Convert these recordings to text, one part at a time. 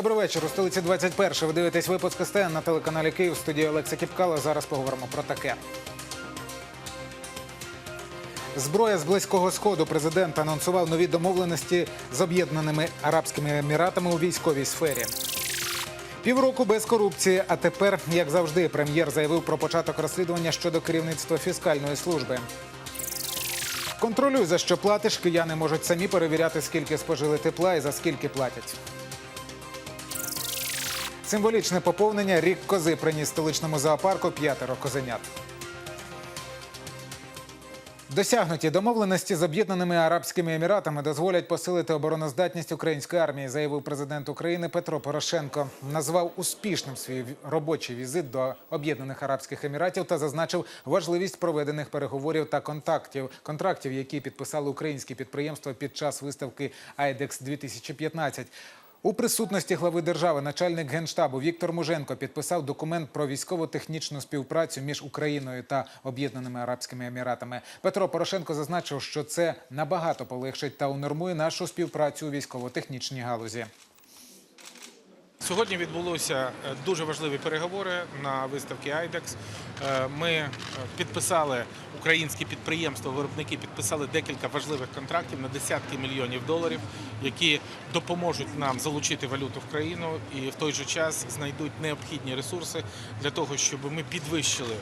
Добрий вечір. У столиці 21. Ви дивитесь випуск СТН на телеканалі Київ. Студії Олекса Кіпкала. Зараз поговоримо про таке. Зброя з близького сходу. Президент анонсував нові домовленості з об'єднаними арабськими еміратами у військовій сфері. Півроку без корупції. А тепер, як завжди, прем'єр заявив про початок розслідування щодо керівництва фіскальної служби. Контролюй, за що платиш. Кияни можуть самі перевіряти, скільки спожили тепла і за скільки платять. Символічне поповнення рік кози приніс столичному зоопарку п'ятеро козенят. Досягнуті домовленості з об'єднаними арабськими еміратами дозволять посилити обороноздатність української армії, заявив президент України Петро Порошенко. Назвав успішним свій робочий візит до об'єднаних арабських еміратів та зазначив важливість проведених переговорів та контактів контрактів, які підписали українські підприємства під час виставки IDEX 2015 у присутності глави держави начальник генштабу Віктор Муженко підписав документ про військово-технічну співпрацю між Україною та Об'єднаними Арабськими Еміратами. Петро Порошенко зазначив, що це набагато полегшить та унормує нашу співпрацю у військово-технічній галузі. Сьогодні відбулося е, дуже важливі переговори на виставці IDEX. Е, Ми е, підписали українські підприємства, виробники підписали декілька важливих контрактів на десятки мільйонів доларів, які допоможуть нам залучити валюту в країну і в той же час знайдуть необхідні ресурси для того, щоб ми підвищили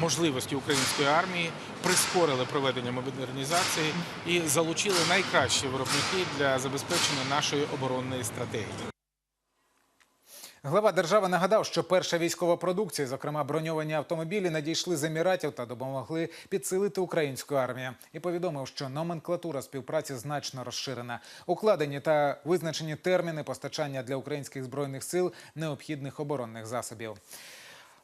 можливості української армії, прискорили проведення модернізації і залучили найкращі виробники для забезпечення нашої оборонної стратегії. Глава держави нагадав, що перша військова продукція, зокрема броньовані автомобілі, надійшли з еміратів та допомогли підсилити українську армію. І повідомив, що номенклатура співпраці значно розширена. Укладені та визначені терміни постачання для українських збройних сил необхідних оборонних засобів.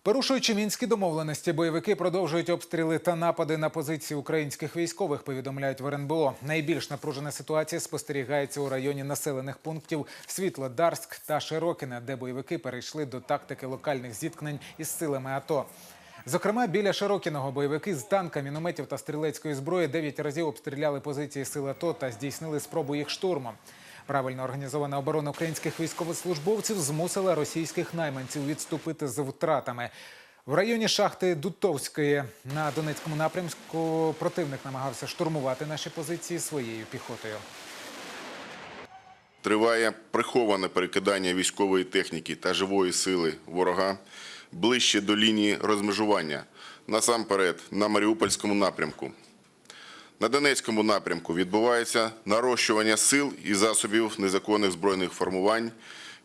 Порушуючи мінські домовленості, бойовики продовжують обстріли та напади на позиції українських військових. Повідомляють в РНБО. Найбільш напружена ситуація спостерігається у районі населених пунктів Світлодарськ та Широкине, де бойовики перейшли до тактики локальних зіткнень із силами АТО. Зокрема, біля Широкіного бойовики з танка, мінометів та стрілецької зброї дев'ять разів обстріляли позиції сил АТО та здійснили спробу їх штурму. Правильно організована оборона українських військовослужбовців змусила російських найманців відступити з втратами. В районі шахти Дутовської на Донецькому напрямку противник намагався штурмувати наші позиції своєю піхотою. Триває приховане перекидання військової техніки та живої сили ворога ближче до лінії розмежування, насамперед на Маріупольському напрямку. На Донецькому напрямку відбувається нарощування сил і засобів незаконних збройних формувань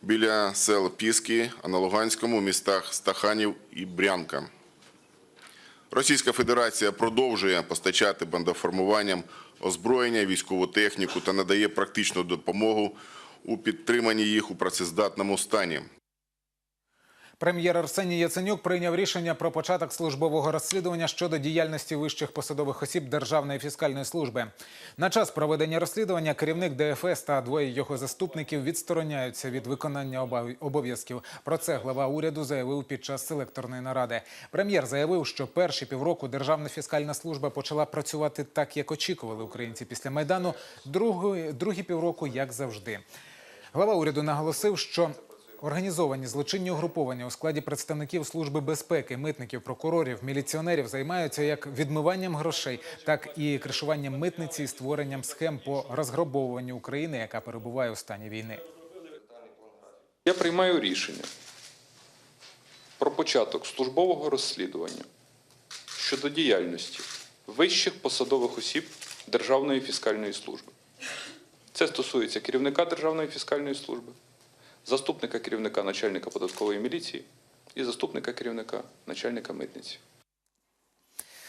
біля сел Піски, а на Луганському містах Стаханів і Брянка. Російська Федерація продовжує постачати бандоформуванням озброєння, військову техніку та надає практичну допомогу у підтриманні їх у працездатному стані. Прем'єр Арсеній Яценюк прийняв рішення про початок службового розслідування щодо діяльності вищих посадових осіб Державної фіскальної служби. На час проведення розслідування керівник ДФС та двоє його заступників відстороняються від виконання обов'язків. Про це глава уряду заявив під час селекторної наради. Прем'єр заявив, що перші півроку Державна фіскальна служба почала працювати так, як очікували українці після майдану. Другі, другі півроку, як завжди. Глава уряду наголосив, що Організовані злочинні угруповання у складі представників служби безпеки, митників, прокурорів, міліціонерів займаються як відмиванням грошей, так і кришуванням митниці і створенням схем по розграбовуванню України, яка перебуває у стані війни. Я приймаю рішення про початок службового розслідування щодо діяльності вищих посадових осіб Державної фіскальної служби. Це стосується керівника Державної фіскальної служби, заступника керівника начальника податкової міліції і заступника керівника начальника митниці.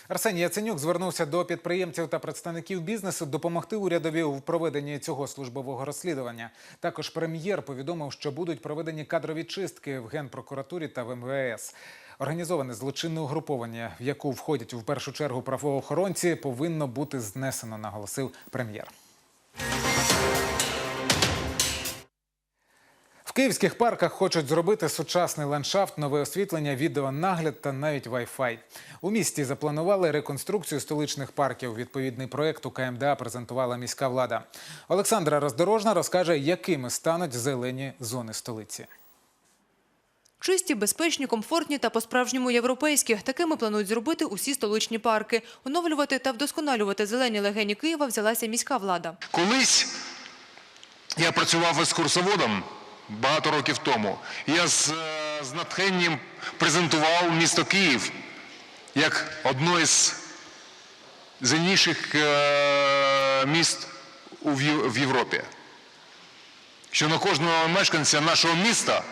Арсеній Яценюк звернувся до підприємців та представників бізнесу допомогти урядові в проведенні цього службового розслідування. Також прем'єр повідомив, що будуть проведені кадрові чистки в генпрокуратурі та в МВС. Організоване злочинне угруповання, в яку входять в першу чергу правоохоронці, повинно бути знесено, наголосив прем'єр. Київських парках хочуть зробити сучасний ландшафт, нове освітлення, відеонагляд та навіть Wi-Fi. У місті запланували реконструкцію столичних парків. Відповідний проект у КМДА презентувала міська влада. Олександра Роздорожна розкаже, якими стануть зелені зони столиці. Чисті, безпечні, комфортні та по-справжньому європейські. Такими планують зробити усі столичні парки. Оновлювати та вдосконалювати зелені легені Києва взялася міська влада. Колись я працював екскурсоводом багато років тому. Я з, е, з натхненням презентував місто Київ як одно із зеленіших е, міст в Європі. Що на кожного мешканця нашого міста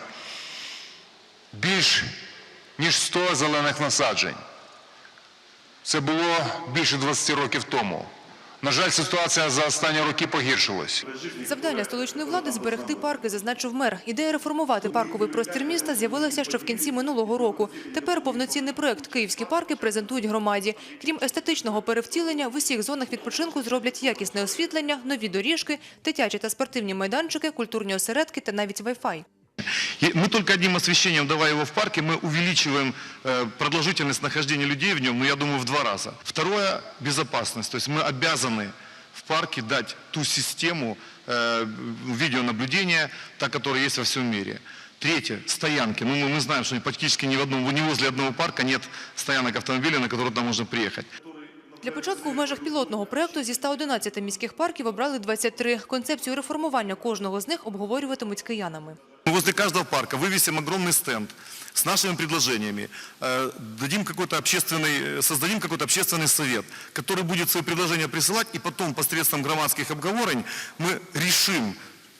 більш ніж 100 зелених насаджень. Це було більше 20 років тому. На жаль, ситуація за останні роки погіршилась. Завдання столичної влади – зберегти парки, зазначив мер. Ідея реформувати парковий простір міста з'явилася ще в кінці минулого року. Тепер повноцінний проект «Київські парки» презентують громаді. Крім естетичного перевтілення, в усіх зонах відпочинку зроблять якісне освітлення, нові доріжки, дитячі та спортивні майданчики, культурні осередки та навіть Wi-Fi. И мы только одним освещением, давая его в парке, мы увеличиваем э, продолжительность нахождения людей в нем, ну, я думаю, в два раза. Второе – безопасность. То есть мы обязаны в парке дать ту систему э, видеонаблюдения, та, которая есть во всем мире. Третье – стоянки. Ну, мы, мы знаем, что практически ни, в одном, ни возле одного парка нет стоянок автомобиля, на которые там можно приехать. Для початку в межах пілотного проекту зі 111 міських парків обрали 23. Концепцію реформування кожного з них обговорюватимуть з киянами. Возле каждого парка вывесим огромный стенд с нашими предложениями, э, дадим какой-то общественный, э, создадим какой-то общественный совет, который будет свои предложения присылать, и потом посредством громадских обговорень мы решим,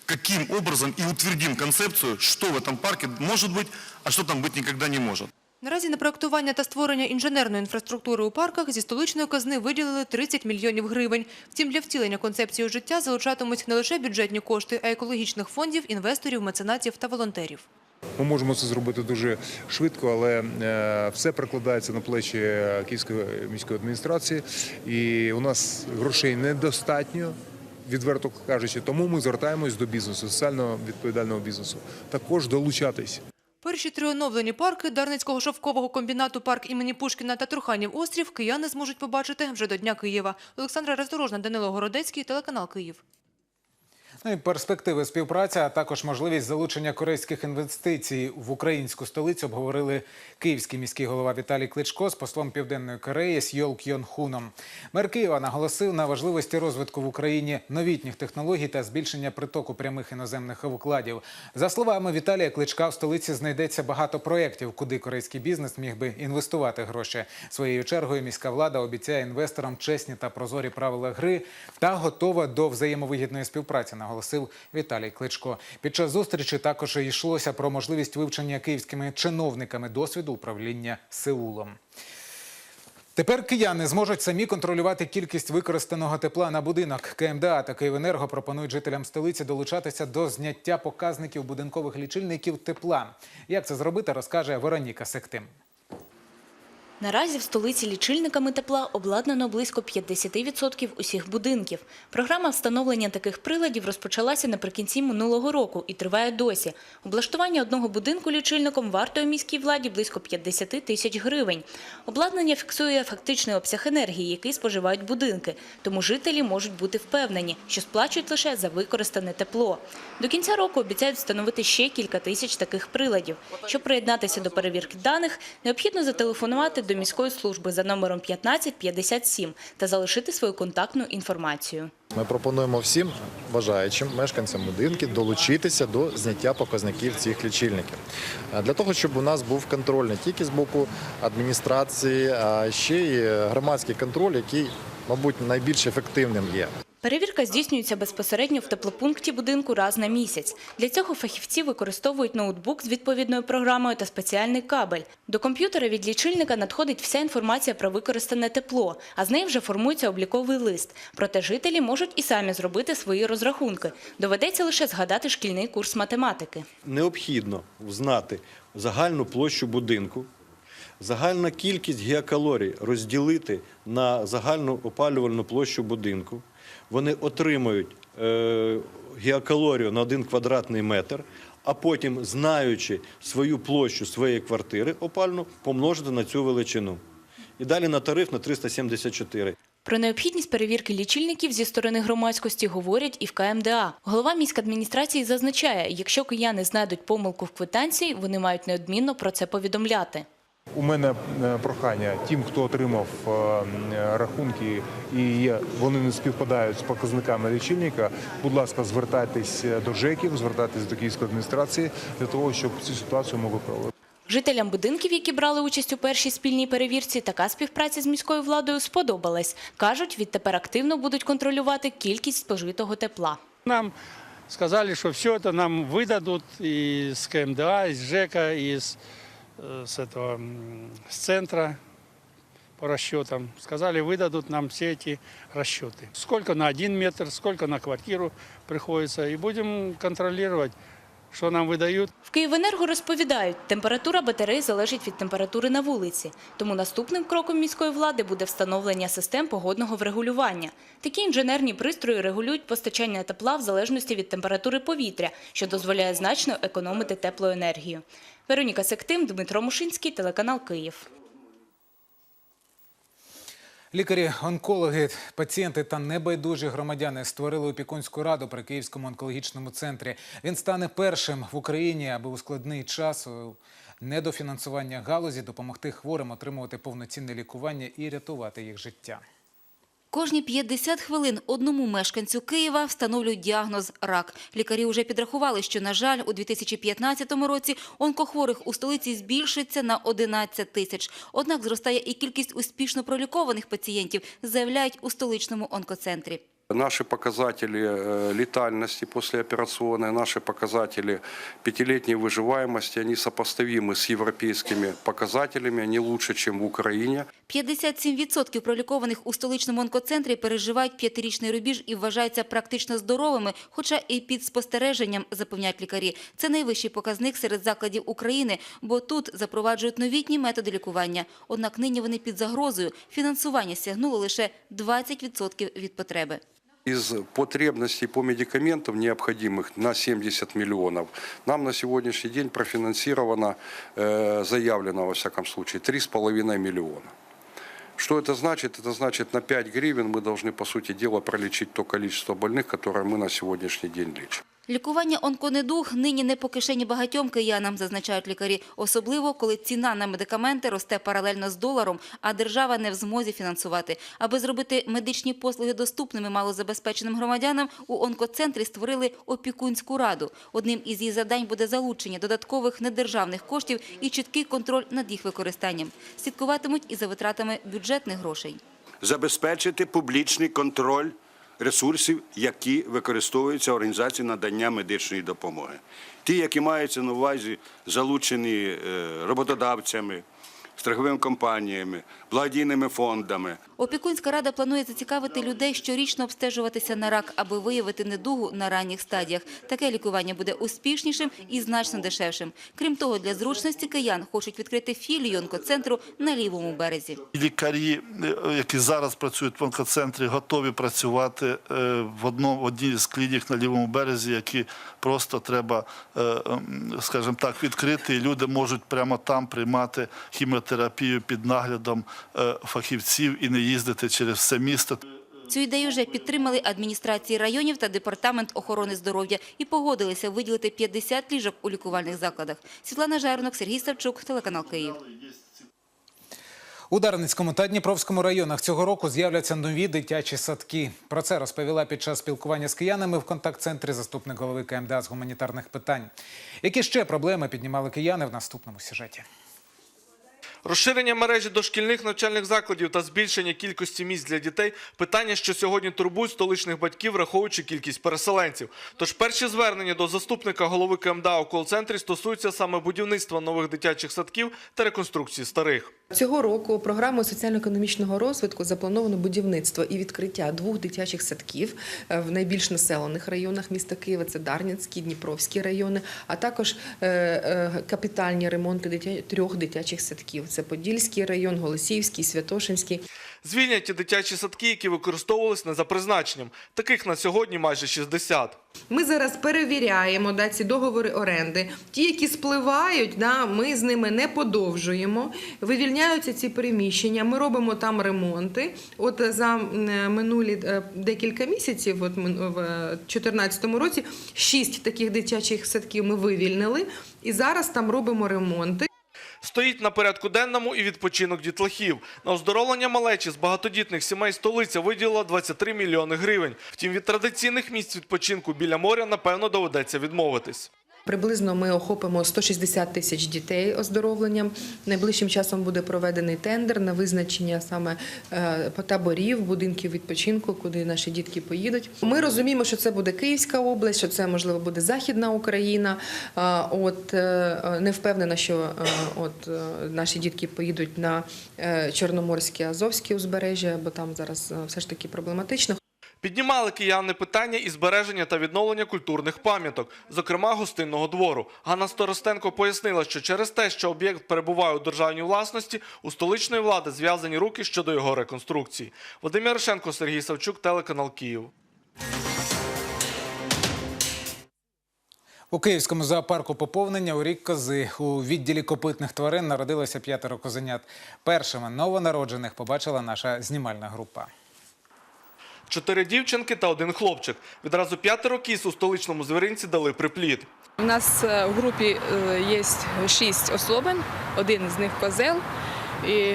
каким образом и утвердим концепцию, что в этом парке может быть, а что там быть никогда не может. Наразі на проектування та створення інженерної інфраструктури у парках зі столичної казни виділили 30 мільйонів гривень. Втім, для втілення концепції життя залучатимуть не лише бюджетні кошти, а й екологічних фондів, інвесторів, меценатів та волонтерів. Ми можемо це зробити дуже швидко, але е, все прикладається на плечі Київської міської адміністрації, і у нас грошей недостатньо. Відверто кажучи, тому ми звертаємось до бізнесу, соціально відповідального бізнесу. Також долучатись. Перші три оновлені парки Дарницького шовкового комбінату, парк імені Пушкіна та Труханів острів кияни зможуть побачити вже до Дня Києва. Олександра Роздорожна, Данило Городецький, телеканал Київ. Ну перспективи співпраці, а також можливість залучення корейських інвестицій в українську столицю обговорили київський міський голова Віталій Кличко з послом Південної Кореї Сьол Кьон Хуном. Мер Києва наголосив на важливості розвитку в Україні новітніх технологій та збільшення притоку прямих іноземних вкладів. За словами Віталія Кличка, в столиці знайдеться багато проєктів, куди корейський бізнес міг би інвестувати гроші. Своєю чергою міська влада обіцяє інвесторам чесні та прозорі правила гри та готова до взаємовигідної співпраці, наголосив Віталій Кличко. Під час зустрічі також йшлося про можливість вивчення київськими чиновниками досвіду управління Сеулом. Тепер кияни зможуть самі контролювати кількість використаного тепла на будинок. КМДА та Київенерго пропонують жителям столиці долучатися до зняття показників будинкових лічильників тепла. Як це зробити, розкаже Вероніка Сектим. Наразі в столиці лічильниками тепла обладнано близько 50% усіх будинків. Програма встановлення таких приладів розпочалася наприкінці минулого року і триває досі. Облаштування одного будинку лічильником вартує міській владі близько 50 тисяч гривень. Обладнання фіксує фактичний обсяг енергії, який споживають будинки, тому жителі можуть бути впевнені, що сплачують лише за використане тепло. До кінця року обіцяють встановити ще кілька тисяч таких приладів. Щоб приєднатися до перевірки даних, необхідно зателефонувати до міської служби за номером 1557 та залишити свою контактну інформацію. Ми пропонуємо всім бажаючим мешканцям будинків долучитися до зняття показників цих лічильників. Для того, щоб у нас був контроль не тільки з боку адміністрації, а ще й громадський контроль, який, мабуть, найбільш ефективним є. Перевірка здійснюється безпосередньо в теплопункті будинку раз на місяць. Для цього фахівці використовують ноутбук з відповідною програмою та спеціальний кабель. До комп'ютера від лічильника надходить вся інформація про використане тепло, а з неї вже формується обліковий лист. Проте жителі можуть і самі зробити свої розрахунки. Доведеться лише згадати шкільний курс математики. необхідно знати загальну площу будинку, загальна кількість геокалорій розділити на загальну опалювальну площу будинку. Вони отримують е, геокалорію на один квадратний метр, а потім, знаючи свою площу своєї квартири опальну, помножити на цю величину. І далі на тариф на 374. Про необхідність перевірки лічильників зі сторони громадськості говорять і в КМДА. Голова міськадміністрації зазначає, якщо кияни знайдуть помилку в квитанції, вони мають неодмінно про це повідомляти. У мене е, прохання тим, хто отримав е, м, рахунки і є, вони не співпадають з показниками лічильника. Будь ласка, звертайтесь до ЖЕКів, звертайтесь до Київської адміністрації для того, щоб цю ситуацію ми виправили. Жителям будинків, які брали участь у першій спільній перевірці, така співпраця з міською владою сподобалась. Кажуть, відтепер активно будуть контролювати кількість спожитого тепла. Нам сказали, что все это нам выдадут и с КМДА, из ЖЭКа, и с, э, с этого м, с центра по расчетам. Сказали, выдадут нам все эти расчеты. Сколько на один метр, сколько на квартиру приходится. И будем контролировать, что нам видають. В Київенерго розповідають, температура батарей залежить від температури на вулиці. Тому наступним кроком міської влади буде встановлення систем погодного врегулювання. Такі інженерні пристрої регулюють постачання тепла в залежності від температури повітря, що дозволяє значно економити теплоенергію. Вероніка Сектим, Дмитро Мушинський, телеканал Київ. Лікарі, онкологи, пацієнти та небайдужі громадяни створили опікунську раду при Київському онкологічному центрі. Він стане першим в Україні, аби у складний час недофінансування галузі допомогти хворим отримувати повноцінне лікування і рятувати їх життя. Кожні 50 хвилин одному мешканцю Києва встановлюють діагноз рак. Лікарі вже підрахували, що, на жаль, у 2015 році онкохворих у столиці збільшиться на 11 тисяч. Однак зростає і кількість успішно пролікованих пацієнтів, заявляють у столичному онкоцентрі. Наши показатели э, летальности послеоперационной, наши показатели пятилетней выживаемости, они сопоставимы с европейскими показателями, они лучше, чем в Украине. 57% пролікованих у столичному онкоцентрі переживають п'ятирічний рубіж і вважаються практично здоровими, хоча і під спостереженням, запевняють лікарі. Це найвищий показник серед закладів України, бо тут запроваджують новітні методи лікування. Однак нині вони під загрозою. Фінансування сягнуло лише 20% від потреби. Из потребностей по медикаментам, необходимых на 70 миллионов, нам на сегодняшний день профинансировано, э, заявлено во всяком случае, 3,5 миллиона. Что это значит? Это значит, на 5 гривен мы должны, по сути дела, пролечить то количество больных, которое мы на сегодняшний день лечим. Лікування онконедуг нині не по кишені багатьом киянам, зазначають лікарі. Особливо, коли ціна на медикаменти росте паралельно з доларом, а держава не в змозі фінансувати. Аби зробити медичні послуги доступними малозабезпеченим громадянам, у онкоцентрі створили опікунську раду. Одним із її завдань буде залучення додаткових недержавних коштів і чіткий контроль над їх використанням. Слідкуватимуть і за витратами бюджетних грошей. забезпечити публічний контроль ресурсів, які використовуються організацією надання медичної допомоги. Ті, які маються на увазі, залучені е, роботодавцями, страховими компаніями, благодійними фондами. Опікунська рада планує зацікавити людей щорічно обстежуватися на рак, аби виявити недугу на ранніх стадіях. Таке лікування буде успішнішим і значно дешевшим. Крім того, для зручності киян хочуть відкрити філію онкоцентру на лівому березі. Лікарі, е, які зараз працюють в онкоцентрі, готові працювати е, в одному одній з клінік на лівому березі, які просто треба, е, ем, скажімо так, відкрити. І люди можуть прямо там приймати хіміотерапію під наглядом фахівців і не їздити через все місто. Цю ідею вже підтримали адміністрації районів та департамент охорони здоров'я і погодилися виділити 50 ліжок у лікувальних закладах. Світлана Жернок, Сергій Савчук, телеканал Київ. У Дарницькому та Дніпровському районах цього року з'являться нові дитячі садки. Про це розповіла під час спілкування з киянами в контакт-центрі заступник голови КМДА з гуманітарних питань. Які ще проблеми піднімали кияни в наступному сюжеті? Розширення мережі дошкільних навчальних закладів та збільшення кількості місць для дітей – питання, що сьогодні турбують столичних батьків, враховуючи кількість переселенців. Тож перші звернення до заступника голови КМДА у кол-центрі стосуються саме будівництва нових дитячих садків та реконструкції старих. Цього року програмою соціально-економічного розвитку заплановано будівництво і відкриття двох дитячих садків е, в найбільш населених районах міста Києва. Це Дарницький, Дніпровські райони, а також е, е, капітальні ремонти трьох дитячих садків. Це Подільський район, Голосіївський, Святошинський. Звільнять і дитячі садки, які використовувались не за призначенням. Таких на сьогодні майже 60. Ми зараз перевіряємо да, ці договори оренди. Ті, які спливають, да, ми з ними не подовжуємо. Вивільняються ці приміщення. Ми робимо там ремонти. От за минулі е, декілька місяців, от в 2014 році, шість таких дитячих садків ми вивільнили, і зараз там робимо ремонти. Стоїть на порядку денному і відпочинок дітлахів. На оздоровлення малечі з багатодітних сімей столиця виділила 23 мільйони гривень. Втім, від традиційних місць відпочинку біля моря, напевно, доведеться відмовитись. Приблизно ми охопимо 160 тисяч дітей оздоровленням. Найближчим часом буде проведений тендер на визначення саме е, таборів, будинків відпочинку, куди наші дітки поїдуть. Ми розуміємо, що це буде Київська область, що це можливо буде Західна Україна. От е, не впевнена, що е, от наші дітки поїдуть на Чорноморське Азовське узбережжя, бо там зараз все ж таки проблематично. Піднімали кияни питання і збереження та відновлення культурних пам'яток, зокрема гостинного двору. Ганна Сторостенко пояснила, що через те, що об'єкт перебуває у державній власності, у столичної влади зв'язані руки щодо його реконструкції. Вадим Ярошенко, Сергій Савчук, телеканал Київ. У Київському зоопарку поповнення у рік кози. У відділі копитних тварин народилося п'ятеро козенят. Першими новонароджених побачила наша знімальна група. Чотири дівчинки та один хлопчик. Відразу п'ятеро кіз у столичному звіринці дали приплід. У нас е, в групі е, є шість особин, один з них козел. І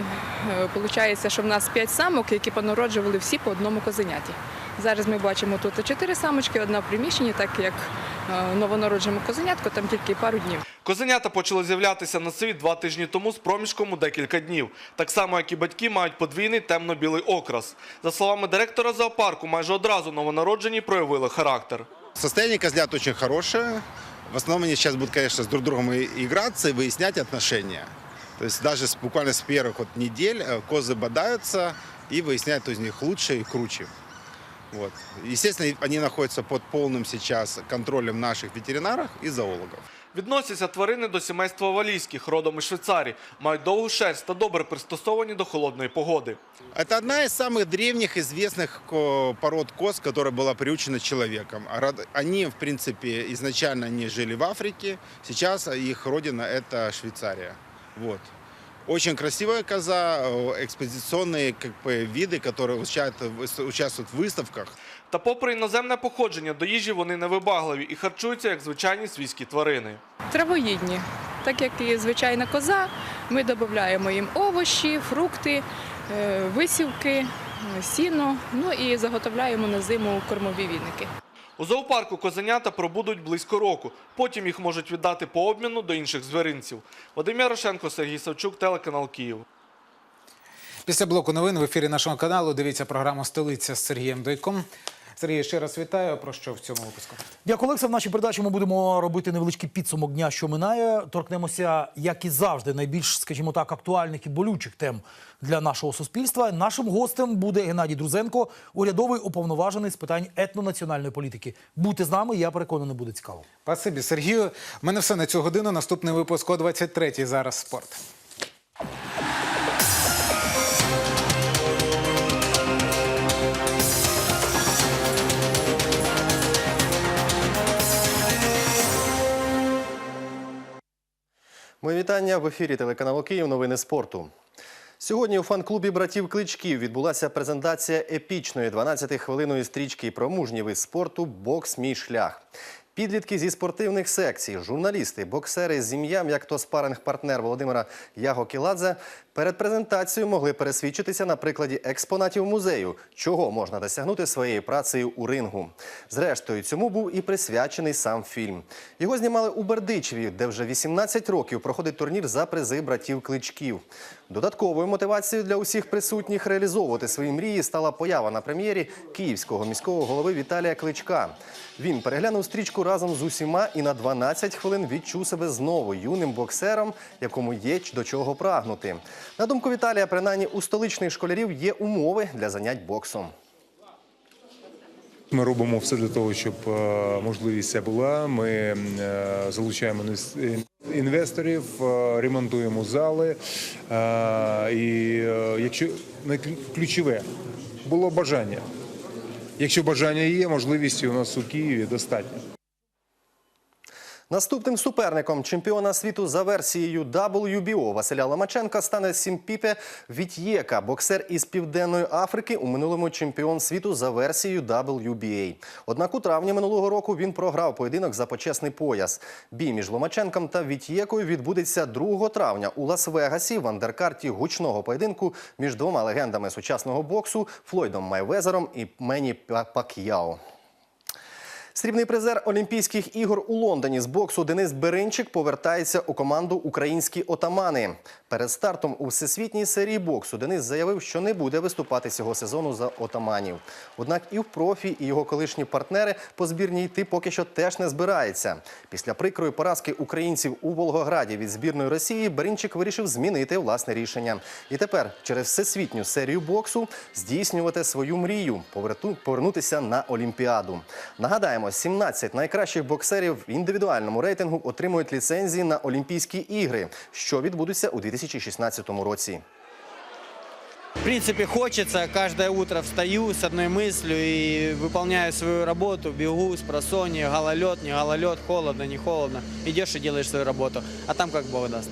виходить, що в нас п'ять самок, які понароджували всі по одному козеняті. Зараз ми бачимо тут чотири самочки, одна в приміщенні, так як е, новонародженому козенятку там тільки пару днів. Козенята почали з'являтися на світ два тижні тому з проміжком у декілька днів. Так само, як і батьки мають подвійний темно-білий окрас. За словами директора зоопарку, майже одразу новонароджені проявили характер. Состояние козлят очень хорошее. В основном они сейчас будут, конечно, с друг другом и- играться и выяснять отношения. То есть даже с, буквально с первых вот недель э, козы бодаются и выясняют, кто из них лучше и круче. Вот. Естественно, они находятся под полным сейчас контролем наших ветеринаров и зоологов. Відносяться тварини до сімейства валійських, родом із Швейцарії. Мають довгу шерсть та добре пристосовані до холодної погоди. Это одна из самых древних известных ко- пород коз, которая была приучена человеком. А род- Они, в принципе, изначально они жили в Африке, сейчас их родина – это Швейцария. Вот. Очень красивая коза, э, экспозиционные как бы, виды, которые участвуют участвуют в выставках. Та попри іноземне походження, до їжі вони невибагливі і харчуються як звичайні свійські тварини. Травоїдні, так як і звичайна коза, ми додаємо їм овочі, фрукти, е, висівки, е, сіно, ну і заготовляємо на зиму кормові віники. У зоопарку козенята пробудуть близько року. Потім їх можуть віддати по обміну до інших звіринців. Вадим Ярошенко, Сергій Савчук, телеканал Київ. Після блоку новин в ефірі нашого каналу дивіться програму Столиця з Сергієм Дойком. Сергій, ще раз вітаю. Про що в цьому випуску? Дякую, Олекса. В нашій передачі ми будемо робити невеличкий підсумок дня, що минає. Торкнемося, як і завжди, найбільш, скажімо так, актуальних і болючих тем для нашого суспільства. Нашим гостем буде Геннадій Друзенко, урядовий уповноважений з питань етнонаціональної політики. Будьте з нами, я переконаний, буде цікаво. Спасибі, Сергію. У мене все на цю годину. Наступний випуск о 23-й. Зараз спорт. Мої вітання в ефірі телеканалу Київ. Новини спорту. Сьогодні у фан-клубі братів Кличків відбулася презентація епічної 12-хвилиної стрічки про мужній вид спорту Бокс мій шлях. Підлітки зі спортивних секцій, журналісти, боксери з ім'ям, як то спаринг-партнер Володимира Яго Кіладзе, перед презентацією могли пересвідчитися на прикладі експонатів музею, чого можна досягнути своєю працею у рингу. Зрештою, цьому був і присвячений сам фільм. Його знімали у Бердичеві, де вже 18 років проходить турнір за призи братів Кличків. Додатковою мотивацією для усіх присутніх реалізовувати свої мрії стала поява на прем'єрі київського міського голови Віталія Кличка. Він переглянув стрічку разом з усіма і на 12 хвилин відчув себе знову юним боксером, якому є до чого прагнути. На думку Віталія, принаймні у столичних школярів є умови для занять боксом. Ми робимо все для того, щоб е, можливість ця була. Ми е, залучаємо інвесторів, е, ремонтуємо зали. І якщо ключове було бажання. Якщо бажання є, можливості у нас у Києві достатньо. Наступним суперником чемпіона світу за версією WBO Василя Ломаченка стане Сімпіпе Віт'єка, боксер із Південної Африки, у минулому чемпіон світу за версією WBA. Однак у травні минулого року він програв поєдинок за почесний пояс. Бій між Ломаченком та Віт'єкою відбудеться 2 травня у Лас-Вегасі в андеркарті гучного поєдинку між двома легендами сучасного боксу Флойдом Майвезером і Мені Пак'яо. Срібний призер Олімпійських ігор у Лондоні з боксу Денис Беринчик повертається у команду Українські отамани. Перед стартом у всесвітній серії боксу Денис заявив, що не буде виступати цього сезону за отаманів. Однак і в профі, і його колишні партнери по збірній йти поки що теж не збирається. Після прикрої поразки українців у Волгограді від збірної Росії Беринчик вирішив змінити власне рішення. І тепер через всесвітню серію боксу здійснювати свою мрію повернутися на Олімпіаду. Нагадаємо, 17 найкращих боксерів в індивідуальному рейтингу отримують ліцензії на Олімпійські ігри, що відбудуться у 2016 році. В принципе, хочется. Каждое утро встаю с одной мыслью и выполняю свою работу. Бегу с просонья, гололед, не гололед, холодно, не холодно. Идешь и делаешь свою работу. А там как Бог даст.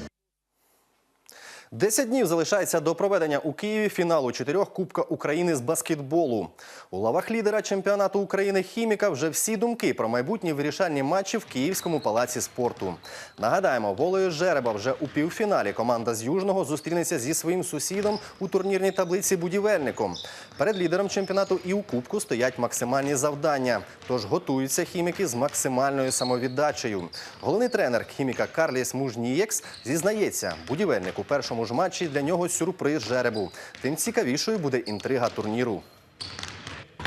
Десять днів залишається до проведення у Києві фіналу чотирьох Кубка України з баскетболу. У лавах лідера чемпіонату України хіміка вже всі думки про майбутні вирішальні матчі в Київському палаці спорту. Нагадаємо, волею жереба вже у півфіналі команда з Южного зустрінеться зі своїм сусідом у турнірній таблиці будівельником. Перед лідером чемпіонату і у Кубку стоять максимальні завдання. Тож готуються хіміки з максимальною самовіддачею. Головний тренер хіміка Карліс Мужнієкс зізнається, будівельник у першому ж матчі для нього сюрприз жеребу. Тим цікавішою буде інтрига турніру.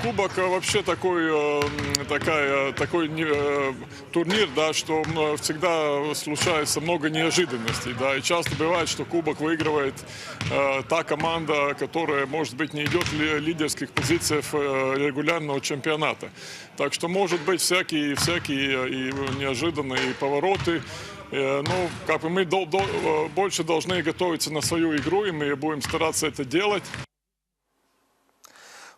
Кубок э, вообще такой, э, м, такая, такой не- э, турнир, да, что м, всегда случается много неожиданностей. Да, и часто бывает, что кубок выигрывает э, та команда, которая, может быть, не идет в ли- лидерских позициях э, регулярного чемпионата. Так что, может быть, всякие, всякие э, и неожиданные повороты. Э, Ну, как бы мы дол- дол- э, больше должны готовиться на свою игру, и мы будем стараться это делать.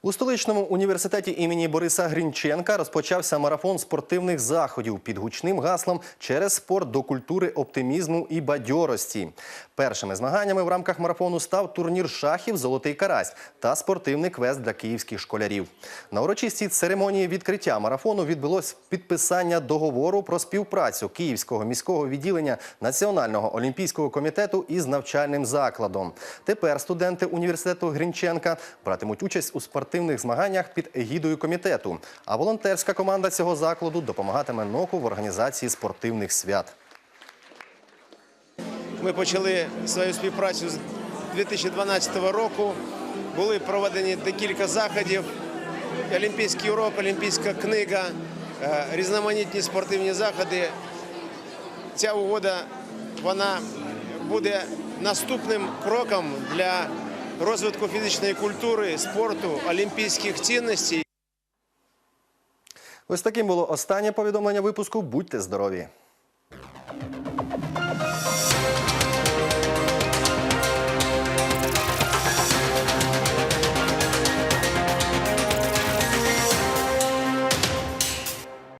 У столичному університеті імені Бориса Грінченка розпочався марафон спортивних заходів під гучним гаслом через спорт до культури оптимізму і бадьорості. Першими змаганнями в рамках марафону став турнір шахів Золотий карась та спортивний квест для київських школярів. На урочистій церемонії відкриття марафону відбулось підписання договору про співпрацю Київського міського відділення Національного олімпійського комітету із навчальним закладом. Тепер студенти університету Грінченка братимуть участь у спортивних змаганнях під егідою комітету. А волонтерська команда цього закладу допомагатиме НОКу в організації спортивних свят. Ми почали свою співпрацю з 2012 року. Були проведені декілька заходів. Олімпійський урок, Олімпійська книга, е, різноманітні спортивні заходи. Ця угода вона буде наступним кроком для розвитку фізичної культури, спорту, олімпійських цінностей. Ось таким було останнє повідомлення випуску. Будьте здорові!